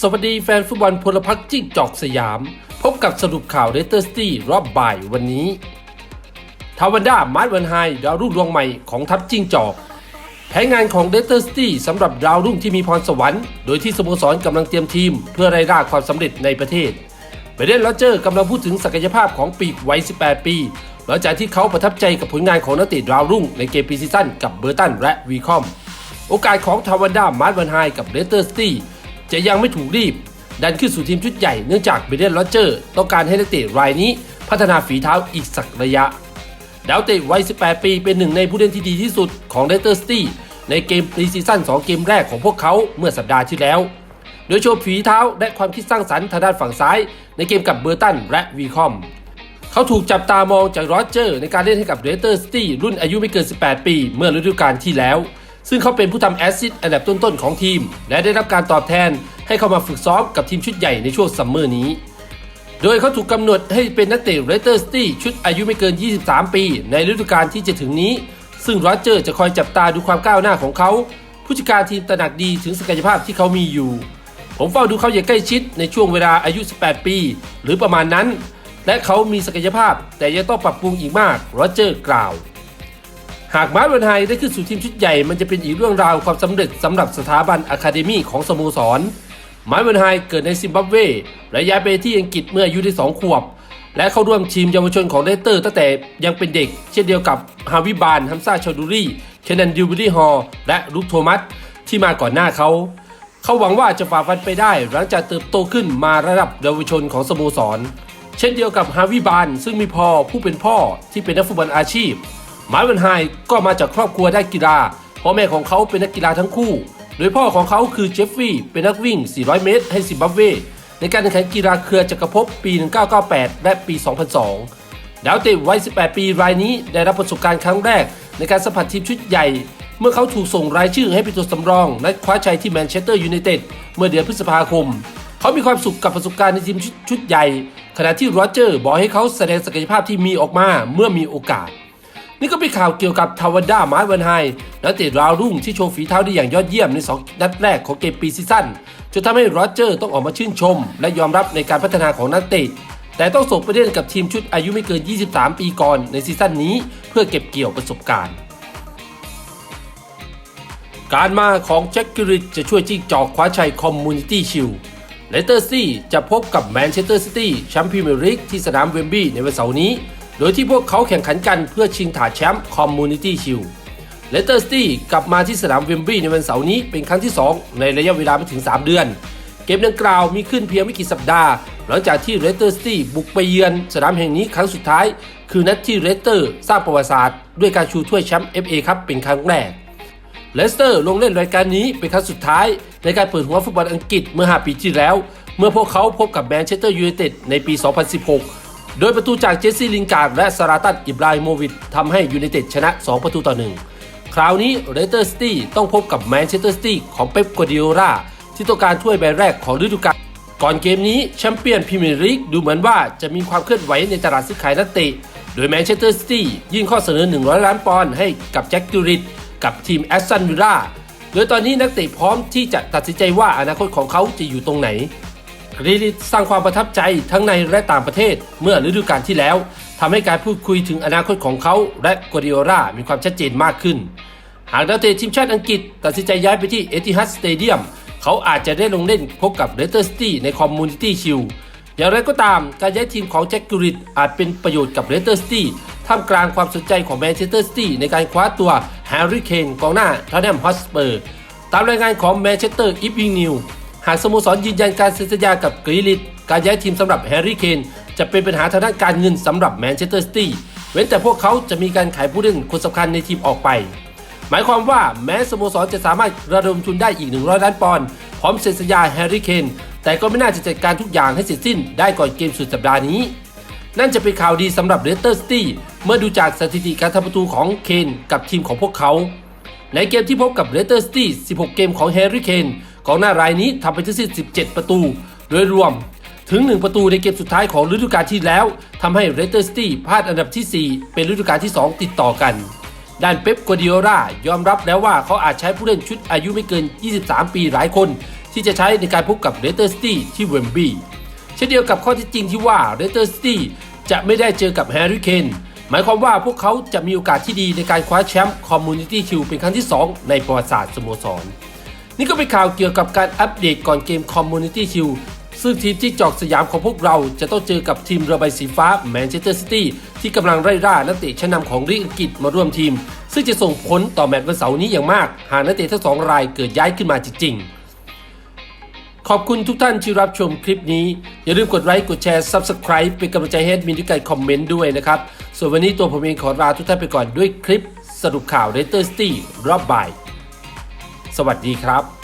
สวัสดีแฟนฟุตบอลพลพรรคจิ้งจอกสยาม พบกับสรุปข่าวเรเตอร์สตี้รอบบ่ายวันนี้ ทาวันด้ามาร์ตวันไฮดาวรุ่งดวงใหม่ของทัพจิ้งจอก แผนงานของเ e เตอร์สตี้สำหรับดาวรุ่งที่มีพรสวรรค์ โดยที่สโมสรกำลังเตรียมทีม เพื่อไล่ล่าความสำเร็จในประเทศเบเดนโรเจอร์กำลังพูดถึงศักยภาพของปีกวัย 18 ปีหลังจากที่เขาประทับใจกับผลงานของนักเตะดาวรุ่งในเกมปีซีซั่นกับเบอร์ตันและวีคอม โอกาสของทาวันด้ามาร์ตวันไฮกับเ e เตอร์สตี้ จะยังไม่ถูกรีบ ดันขึ้นสู่ทีมชุดใหญ่เนื่องจากเบเดนโรเจอร์ต้องการให้นักเตะรายนี้พัฒนาฝีเท้าอีกสักระยะ ดาวเตะวัย 18 ปีเป็นหนึ่งในผู้เล่นที่ดีที่สุดของเลสเตอร์ซิตี้ในเกมปรีซีซั่น2 เกมแรกของพวกเขาเมื่อสัปดาห์ที่แล้ว โดยโชว์ฝีเท้าและความคิดสร้างสรรค์ทางด้านฝั่งซ้าย ในเกมกับเบอร์ตันและวีคอมเขาถูกจับตามองจากโรเจอร์ในการเล่นให้กับเลสเตอร์ซิตี้รุ่นอายุไม่เกิน 18 ปี เมื่อฤดูกาลที่แล้ว ซึ่งเขาเป็นผู้ทำแอสซิสต์อันดับต้นๆของทีม และได้รับการตอบแทนให้เข้ามาฝึกซ้อมกับทีมชุดใหญ่ในช่วงซัมเมอร์นี้ โดยเขาถูกกำหนดให้เป็นนักเตะเรเตอร์สตี้ชุดอายุไม่เกิน 23 ปี ในฤดูกาลที่จะถึงนี้ ซึ่งโรเจอร์จะคอยจับตาดูความก้าวหน้าของเขา ผู้จัดการทีมตระหนักดีถึงศักยภาพที่เขามีอยู่ ผมเฝ้าดูเขาอย่างใกล้ชิดในช่วงเวลาอายุ 18 ปี หรือประมาณนั้น และเขามีศักยภาพแต่ยังต้องปรับปรุงอีกมากโรเจอร์กล่าว หากมาร์เวนไฮได้ขึ้นสู่ทีมชุดใหญ่ มันจะเป็นอีกเรื่องราวความสำเร็จสำหรับสถาบันอะคาเดมีของสโมสร มาร์เวนไฮเกิดในซิมบับเวและย้ายไปที่อังกฤษเมื่ออายุได้2ขวบ และเข้าร่วมทีมเยาวชนของเลสเตอร์ตั้งแต่ยังเป็นเด็ก เช่นเดียวกับฮาวิบานฮัมซาชาดูรีเคนันดิวบิลี่ฮอลและลุคโทมัสที่มาก่อนหน้าเขา เขาหวังว่าจะฝ่าฟันไปได้หลังจากเติบโตขึ้นมาระดับเยาวชนของสโมสร เช่นเดียวกับฮาวิบานซึ่งมีพ่อผู้เป็นพ่อที่เป็นนักฟุตบอลอาชีพ มาร์วันไฮก็มาจากครอบครัวได้กีฬาพ่อแม่ของเขาเป็นนักกีฬาทั้งคู่ โดยพ่อของเขาคือเจฟฟี่เป็นนักวิ่ง 400 เมตร ให้ซิมบับเว ในการแข่งขันกีฬาเครือจักรภพปี 1998 และปี 2002 ดาวเตะวัย 18 ปีรายนี้ได้รับประสบการณ์ครั้งแรก ในการสัมผัสทีมชุดใหญ่ เมื่อเขาถูกส่งรายชื่อให้เป็นตัวสำรองและคว้าชัยที่แมนเชสเตอร์ยูไนเต็ดเมื่อเดือนพฤษภาคม เขามีความสุขกับประสบการณ์ในทีมชุดใหญ่ ขณะที่โรเจอร์บอกให้เขาแสดงศักยภาพที่มีออกมาเมื่อมีโอกาส นี่ก็เป็นข่าวเกี่ยวกับทาวด้ามาร์วันไฮนักเตะดาวรุ่งที่โชว์ฝีเท้าได้อย่างยอดเยี่ยมใน 2 นัดแรกของเกมปีซีซั่นจนทำให้โรเจอร์ต้องออกมาชื่นชม และยอมรับในการพัฒนาของนักเตะแต่ต้องส่งไปเล่นกับทีมชุดอายุไม่เกิน 23 ปีก่อนในซีซั่นนี้ เพื่อเก็บเกี่ยวประสบการณ์ การมาของแจ็คกิริตจะช่วยจิ้งจอกคว้าชัยคอมมูนิตี้ชิลเลสเตอร์ซีจะพบกับแมนเชสเตอร์ซิตี้แชมป์พรีเมียร์ลีกที่สนามเวมบลีย์ในวันเสาร์นี้ โดยที่พวกเขาแข่งขันกันเพื่อชิงถาแชมป์คอมมูนิตี้ชิลเลสเตอร์ซิตี้กลับมาที่สนามเวมบลีย์ในวันเสาร์นี้เป็นครั้งที่ 2 ในระยะเวลาไม่ถึง 3 เดือน เกมดังกล่าวมีขึ้นเพียงไม่กี่สัปดาห์ หลังจากที่เลสเตอร์ซิตี้บุกไปเยือนสนามแห่งนี้ครั้งสุดท้าย คือนัดที่เลสเตอร์สร้างประวัติศาสตร์ ด้วยการชูถ้วยแชมป์ FA ครับเป็นครั้งแรกเลสเตอร์ลงเล่นรายการนี้เป็นครั้งสุดท้ายในการเปิดหัวฟุตบอลอังกฤษเมื่อ 5 ปีที่แล้ว เมื่อพวกเขาพบกับแมนเชสเตอร์ยูไนเต็ดในปี 2016 โดยประตูจากเจสซี่ลินการ์ดและซาราตันอิบราฮิโมวิชทำให้ยูไนเต็ดชนะ 2 ประตูต่อ 1 คราวนี้เลสเตอร์ซิตี้ต้องพบกับแมนเชสเตอร์ซิตี้ของเป๊ปกัวดิโอลาที่ต้องการถ้วยใบแรกของฤดูกาลก่อนเกมนี้แชมเปี้ยนพรีเมียร์ลีกดูเหมือนว่าจะมีความเคลื่อนไหวในตลาดซื้อขายนักเตะ โดยแมนเชสเตอร์ซิตี้ยื่นข้อเสนอ 100 ล้านปอนด์ให้กับแจ็คกิริตกับทีมแอสตันวิลล่าโดยตอนนี้นักเตะพร้อมที่จะตัดสินใจว่าอนาคตของเขาจะอยู่ตรงไหน กรีลิตสร้างความประทับใจทั้งในและต่างประเทศเมื่อฤดูกาลที่แล้วทำให้การพูดคุยถึงอนาคตของเขาและกัวดิโอลามีความชัดเจนมากขึ้น หากนักเตะทีมชาติอังกฤษ ตัดสินใจย้ายไปที่เอติฮัดสเตเดียมเขาอาจจะได้ลงเล่นพบกับเลสเตอร์ซิตี้ในคอมมูนิตี้ชิลอย่างไรก็ตามการย้ายทีมของแจ็คกิริตอาจเป็นประโยชน์กับเลสเตอร์ซิตี้ท่ามกลางความสนใจของแมนเชสเตอร์ซิตี้ในการคว้าตัวแฮร์รี่เคนกองหน้าทอตแนมฮอสเปอร์ตามรายงานของแมนเชสเตอร์อีฟวิงนิว หากสโมสรยืนยันการเซ็นสัญญากับกรีลิตการย้ายทีมสำหรับแฮร์รี่เคนจะเป็นปัญหาทางด้านการเงินสำหรับแมนเชสเตอร์ซิตี้เว้นแต่พวกเขาจะมีการขายผู้เล่นคนสำคัญในทีมออกไป หมายความว่าแม้สโมสรจะสามารถระดมทุนได้อีก 100 ล้านปอนด์พร้อมเซ็นสัญญาแฮร์รี่เคนแต่ก็ไม่น่าจะจัดการทุกอย่างให้เสร็จสิ้นได้ก่อนเกมสุดสัปดาห์นี้ นั่นจะเป็นข่าวดีสำหรับเลสเตอร์ซิตี้เมื่อดูจากสถิติการทำประตูของเคนกับทีมของพวกเขา ในเกมที่พบกับเลสเตอร์ซิตี้ 16 เกมของแฮร์รี่เคน กองหน้ารายนี้ทำไปทั้งสิ้น 17 ประตู โดยรวมถึง 1 ประตูในเกมสุดท้ายของฤดูกาลที่แล้วทำให้เลสเตอร์ซิตี้พลาดอันดับที่ 4 เป็นฤดูกาลที่ 2 ติดต่อกัน ด้านเป๊ปกัวดิโอลายอมรับแล้วว่าเขาอาจใช้ผู้เล่นชุดอายุไม่เกิน 23 ปีหลายคน ที่จะใช้ในการพบกับเลสเตอร์ซิตี้ที่เวมบีเช่นเดียวกับข้อที่จริงที่ว่าเลสเตอร์ซิตี้จะไม่ได้เจอกับแฮร์รี่เคนหมายความว่าพวกเขาจะมีโอกาสที่ดีในการคว้าแชมป์คอมมูนิตี้คิวเป็นครั้งที่ 2 ในประวัติศาสตร์สโมสร นี่ก็เป็นข่าวเกี่ยวกับการอัปเดตก่อนเกม Community Shield ซึ่งทีมที่จอกสยามของพวกเราจะต้องเจอกับทีมเระบายสีฟ้าแมนเชสเตอร์ซิตี้ที่กำลังไล่ล่านักเตะชั้นนำของลีกอังกฤษมาร่วมทีม ซึ่งจะส่งผลต่อแมตช์วันเสาร์นี้อย่างมาก หากนักเตะทั้งสองรายเกิดย้ายขึ้นมาจริงๆ ขอบคุณทุกท่านที่รับชมคลิปนี้ อย่าลืมกดไลค์กดแชร์ Subscribe เป็นกำลังใจให้มินด้วยการคอมเมนต์ด้วยนะครับ ส่วนวันนี้ตัวผมเองขอลาทุกท่านไปก่อนด้วยคลิปสรุปข่าวเรเตอร์ซิตี้รอบบ่าย สวัสดีครับ